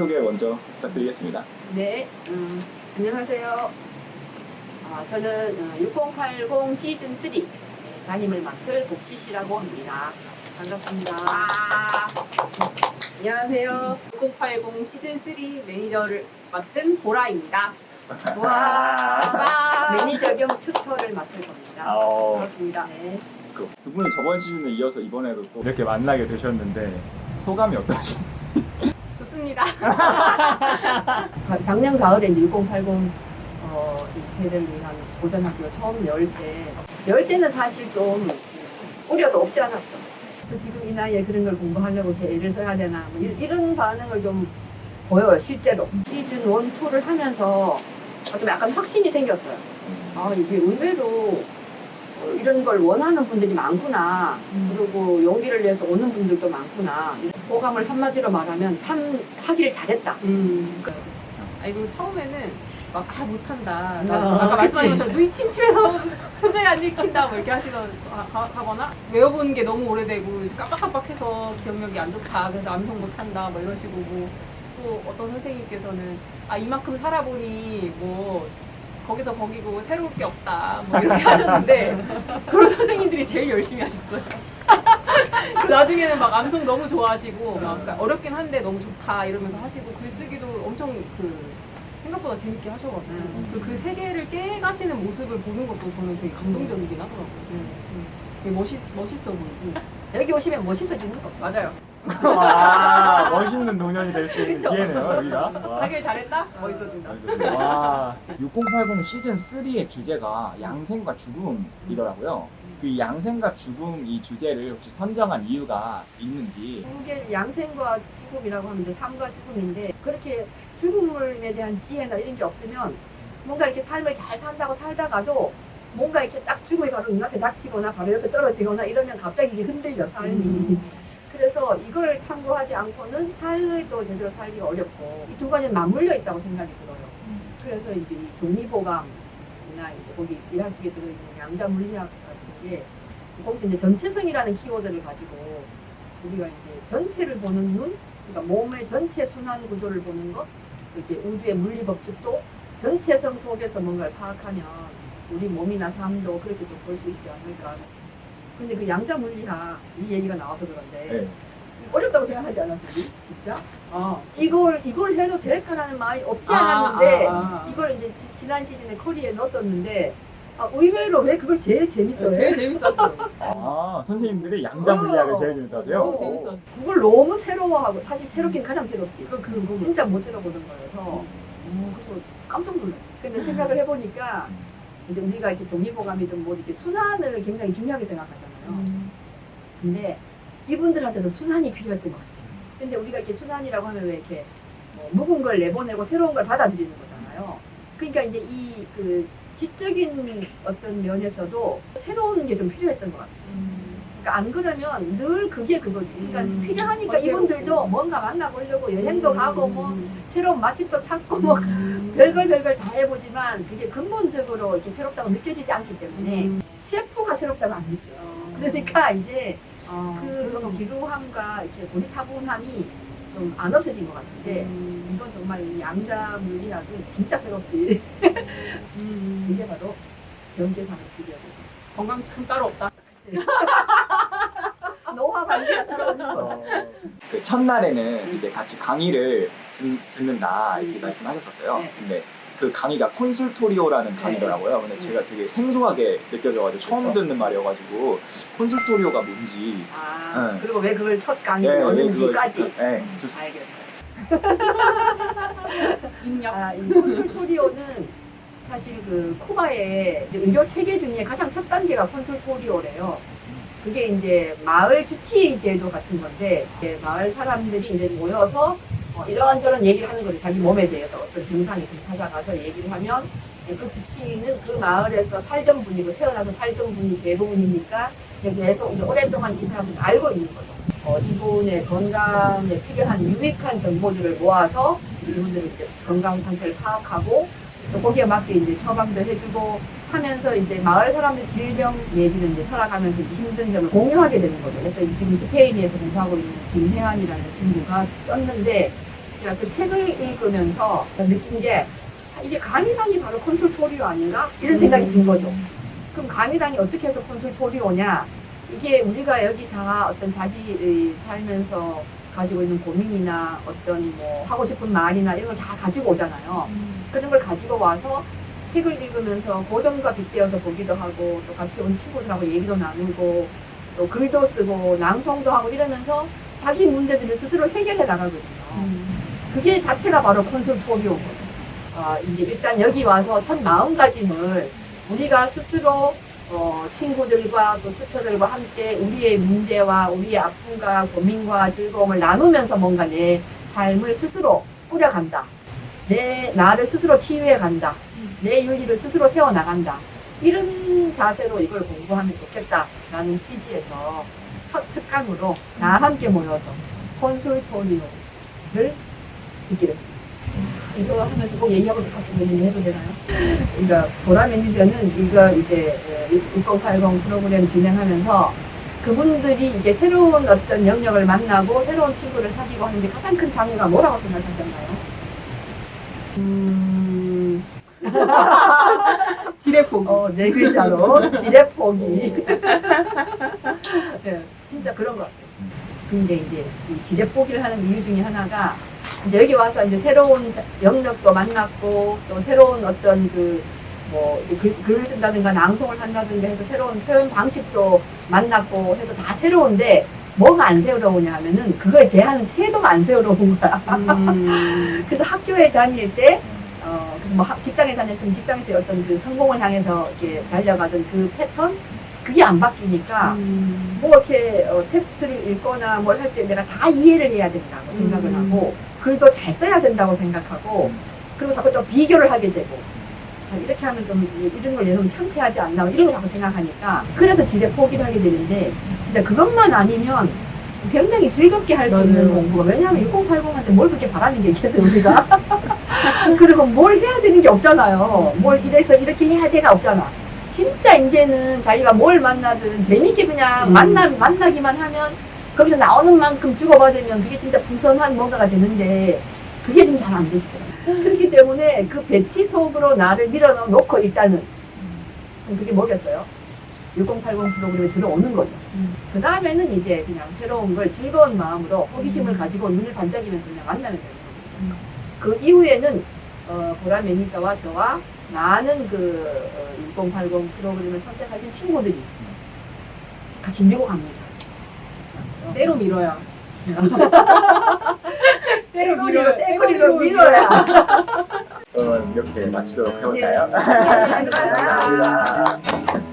자기소개 먼저 부탁드리겠습니다. 네, 음, 안녕하세요. 아, 저는 6080 시즌 3 담임을 맡을 복희 씨라고 합니다. 반갑습니다. 안녕하세요. 6080 시즌 3 매니저를 맡은 보라입니다. 와, 매니저 겸 튜터를 맡을 겁니다. 어, 그렇습니다. 네. 그두 분이 저번 시즌에 이어서 이번에도 또 이렇게 만나게 되셨는데 소감이 어떠신지? 좋습니다. 가- 작년 가을에 이제 6080 어, 이 세대를 위한 고전학교 처음 열 때, 열 때는 사실 좀 우려도 없지 않았어. 또 지금 이 나이에 그런 걸 공부하려고 이렇게 애를 써야 되나, 뭐 이- 이런 반응을 좀 보여요, 실제로. 시즌 1, 2를 하면서 좀 약간 확신이 생겼어요. 아, 이게 의외로 어, 이런 걸 원하는 분들이 많구나. 그리고 용기를 내서 오는 분들도 많구나. 호감을 한마디로 말하면 참 하기를 잘했다. 음. 아이고 처음에는 막 아 못한다. 어, 아까 그치. 말씀하신 것처럼 눈이 침침해서 표정이 안 읽힌다 뭐 이렇게 하시던 하- 하- 하거나 외워본 게 너무 오래되고 깜빡깜빡해서 기억력이 안 좋다. 그래서 암송 못한다 뭐 이러시고 뭐또 어떤 선생님께서는 아 이만큼 살아보니 뭐 거기서 거기고 새로울 게 없다 뭐 이렇게 하셨는데 그런 선생님들이 제일 열심히 하셨어요. 그 나중에는 막 암송 너무 좋아하시고 막 그러니까 어렵긴 한데 너무 좋다 이러면서 하시고 글쓰기도 엄청 그 생각보다 재밌게 하셔가지고 음. 그, 그 세계를 깨가시는 모습을 보는 것도 저는 되게 감동적이긴 하더라고요. 음. 되게 멋있, 멋있어 보이고 여기 오시면 멋있어지는 거. 맞아요. 와 멋있는 동년이 될 수 있는 그쵸? 기회네요 여기가. 와. 하길 잘했다? 멋있어진다. 와, 6080 시즌 3의 주제가 양생과 죽음이더라고요. 그 양생과 죽음 이 주제를 혹시 선정한 이유가 있는지. 이게 양생과 죽음이라고 하면 이제 삶과 죽음인데 그렇게 죽음에 대한 지혜나 이런 게 없으면 뭔가 이렇게 삶을 잘 산다고 살다가도 뭔가 이렇게 딱 죽음이 바로 눈앞에 닥치거나 바로 옆에 떨어지거나 이러면 갑자기 이게 흔들려 삶이. 음. 그래서 이걸 탐구하지 않고는 삶을 또 제대로 살기가 어렵고 이 두 가지는 맞물려 있다고 생각이 들어요. 그래서 이제 이 동의보감 이나 이제 거기 일학기에 들어있는 양자 물리학 같은 게 거기서 이제 전체성이라는 키워드를 가지고 우리가 이제 전체를 보는 눈, 그러니까 몸의 전체 순환 구조를 보는 것, 이렇게 우주의 물리 법칙도 전체성 속에서 뭔가를 파악하면 우리 몸이나 삶도 그렇게 좀 볼 수 있지 않을까. 근데 그 양자 물리학 이 얘기가 나와서 그런데 네. 어렵다고 생각하지 않았어요? 진짜? 어. 이걸 이걸 해도 될까라는 말이 없지 아, 않았는데 아, 아. 이걸 이제 지, 난 시즌에 커리에 넣었었는데 아, 의외로 왜 그걸 제일 재밌어요? 제일 재밌었어. 아 선생님들이 양자 물리학을 제일 재밌어하세요? 너무 재밌어. 그걸 너무 새로워하고 사실 새롭긴 가장 새롭지. 그, 그, 그, 진짜 못 들어보는 거여서 음, 그래서 깜짝 놀랐어요. 근데 생각을 해보니까 이제 우리가 이렇게 동의보감이든 뭐 이렇게 순환을 굉장히 중요하게 생각하잖아요. 음. 근데 이분들한테도 순환이 필요했던 것 같아요. 근데 우리가 이렇게 순환이라고 하면 왜 이렇게 뭐 묵은 걸 내보내고 새로운 걸 받아들이는 거잖아요. 그러니까 이제 이 그 지적인 어떤 면에서도 새로운 게 좀 필요했던 것 같아요. 그러니까 안 그러면 늘 그게 그거지. 그러니까 음. 필요하니까 맞아요. 이분들도 뭔가 만나보려고 여행도 가고 뭐 음. 새로운 맛집도 찾고 뭐 별걸 별걸 다 해보지만 그게 근본적으로 이렇게 새롭다고 느껴지지 않기 때문에 음. 세포가 새롭다고 안 느껴요. 어. 그러니까 이제 아, 그 지루함과 이렇게 고리타분함이 좀 안 없어진 것 같은데 음. 이건 정말 이 양자 물리학은 진짜 새롭지. 음. 이게 바로 비교하는 건강식품 따로 없다. 노화 방지가 따라오는 거. 어, 그 첫날에는 이제 같이 강의를 듣, 는다 이렇게 음. 말씀하셨었어요. 네. 근데 그 강의가 콘술토리오라는 네. 강의더라고요. 근데 음. 제가 되게 생소하게 느껴져가지고 처음 그쵸. 듣는 말이어가지고 콘술토리오가 뭔지 아 네. 그리고 왜 그걸 첫 강의 네, 넣는지까지 네, 좋습니다. 알겠어요. 입력. 아, 이 콘술토리오는 사실 그 쿠바의 이제 의료 체계 중에 가장 첫 단계가 콘술토리오래요. 그게 이제 마을 주치 제도 같은 건데 이제 마을 사람들이 이제 모여서 어, 이런저런 얘기를 하는 거죠. 자기 몸에 대해서 어떤 증상이 있으면 찾아가서 얘기를 하면 그 주치의는 그 마을에서 살던 분이고 태어나서 살던 분이 대부분이니까 계속 이제 오랫동안 이 사람을 알고 있는 거죠. 어, 이분의 건강에 필요한 유익한 정보들을 모아서 이분들의 건강 상태를 파악하고 또 거기에 맞게 이제 처방도 해주고 하면서 이제 마을 사람들 질병 내지는 이제 살아가면서 힘든 점을 공유하게 되는 거죠. 그래서 지금 스페인에서 공부하고 있는 김혜안이라는 친구가 썼는데 제가 그 책을 읽으면서 느낀 게 아, 이게 강의단이 바로 콘솔토리오 아닌가? 이런 생각이 든 거죠. 그럼 강의단이 어떻게 해서 콘솔토리오냐? 이게 우리가 여기 다 어떤 자기 살면서 가지고 있는 고민이나 어떤 뭐 하고 싶은 말이나 이런 걸 다 가지고 오잖아요. 그런 걸 가지고 와서 책을 읽으면서 고전과 빗대어서 보기도 하고 또 같이 온 친구들하고 얘기도 나누고 또 글도 쓰고 낭송도 하고 이러면서 자기 문제들을 스스로 해결해 나가거든요. 그게 자체가 바로 콘솔토리오거든요. 아, 이제 일단 여기 와서 첫 마음가짐을 우리가 스스로 어, 친구들과 또 투처들과 함께 우리의 문제와 우리의 아픔과 고민과 즐거움을 나누면서 뭔가 내 삶을 스스로 꾸려간다. 내 나를 스스로 치유해 간다. 내 윤리를 스스로 세워 나간다. 이런 자세로 이걸 공부하면 좋겠다라는 취지에서 첫 특강으로 나 함께 모여서 콘솔토리오를 했습니다. 이거 하면서 꼭 얘기하고 싶었던 얘기 해도 되나요? 그러니까 보라 매니저는 이거 이제 6080 프로그램 진행하면서 그분들이 이제 새로운 어떤 영역을 만나고 새로운 친구를 사귀고 하는데 가장 큰 장애가 뭐라고 생각하셨나요? 음, 지뢰포기. 어, 네 글자로 지뢰포기. 네, 진짜 그런 것 같아요. 근데 이제 이 지뢰포기를 하는 이유 중에 하나가 이제 여기 와서 이제 새로운 자- 영역도 만났고 또 새로운 어떤 그 뭐, 글, 글을 쓴다든가 낭송을 한다든가 해서 새로운 표현 방식도 만났고 해서 다 새로운데 뭐가 안 새로우냐 하면은 그거에 대한 태도가 안 새로운 거야. 음. 그래서 학교에 다닐 때, 어, 그래서 뭐 학- 직장에 다녔으면 직장에서 어떤 그 성공을 향해서 이렇게 달려가던 그 패턴? 그게 안 바뀌니까, 음. 뭐 이렇게 어, 텍스트를 읽거나 뭘 할 때 내가 다 이해를 해야 된다고 생각을 음. 하고, 글도 잘 써야 된다고 생각하고, 그리고 자꾸 또 비교를 하게 되고, 아, 이렇게 하면 좀 이- 이런 걸 내놓으면 창피하지 않나, 이런 걸 자꾸 생각하니까, 그래서 지대 포기를 하게 되는데, 진짜 그것만 아니면 굉장히 즐겁게 할 수 있는. 공부가, 왜냐하면 6080한테 뭘 그렇게 바라는 게 있겠어요, 우리가. 그리고 뭘 해야 되는 게 없잖아요. 뭘 이래서 이렇게 해야 돼가 없잖아. 진짜 이제는 자기가 뭘 만나든 재밌게 그냥 음. 만나, 만나기만 하면 거기서 나오는 만큼 주고받으면 그게 진짜 풍성한 뭔가가 되는데 그게 좀 잘 안 되시더라고요. 그렇기 때문에 그 배치 속으로 나를 밀어놓고 일단은 그게 뭐겠어요? 6080 프로그램에 들어오는 거죠. 음. 그 다음에는 이제 그냥 새로운 걸 즐거운 마음으로 호기심을 가지고 눈을 반짝이면서 그냥 거죠. 음. 그 이후에는 어, 보라 매니저와 저와 많은 그 어, 6080 프로그램을 선택하신 친구들이 같이 밀고 갑니다. 때로 밀어야. 떼거리로 떼거리로 떼거리로 밀어야. 그러면 이렇게 마치도록 해볼까요? 네. 감사합니다. 감사합니다.